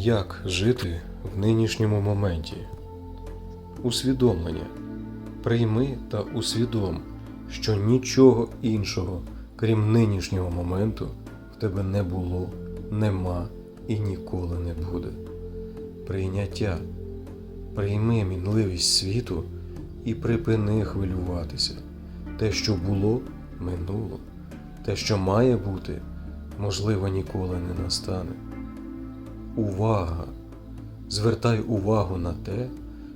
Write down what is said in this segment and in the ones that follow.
Як жити в нинішньому моменті? Усвідомлення. Прийми та усвідом, що нічого іншого, крім нинішнього моменту, в тебе не було, нема і ніколи не буде. Прийняття. Прийми мінливість світу і припини хвилюватися. Те, що було, минуло. Те, що має бути, можливо, ніколи не настане. Увага! Звертай увагу на те,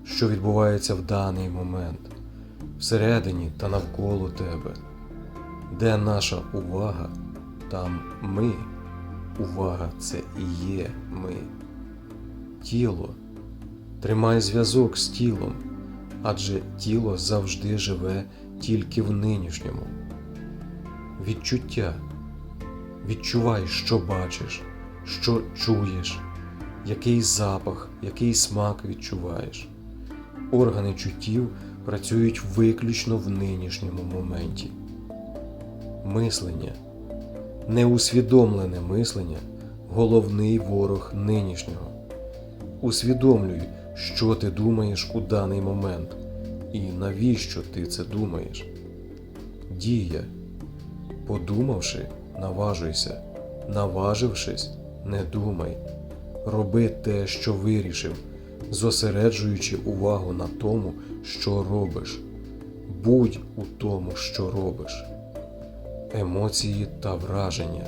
що відбувається в даний момент, всередині та навколо тебе. Де наша увага, там ми. Увага це і є ми. Тіло. Тримай зв'язок з тілом, адже тіло завжди живе тільки в нинішньому. Відчуття. Відчувай, що бачиш, що чуєш, який запах, який смак відчуваєш. Органи чуттів працюють виключно в нинішньому моменті. Мислення. Неусвідомлене мислення головний ворог нинішнього. Усвідомлюй, що ти думаєш у даний момент і навіщо ти це думаєш. Дія. Подумавши, наважуйся, наважившись, не думай. Роби те, що вирішив, зосереджуючи увагу на тому, що робиш. Будь у тому, що робиш. Емоції та враження.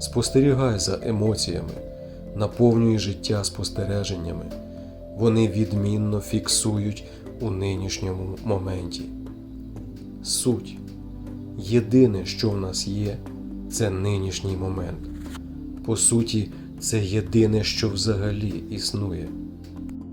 Спостерігай за емоціями, наповнюй життя спостереженнями. Вони відмінно фіксують у нинішньому моменті. Суть. Єдине, що в нас є, це нинішній момент. По суті, це єдине, що взагалі існує.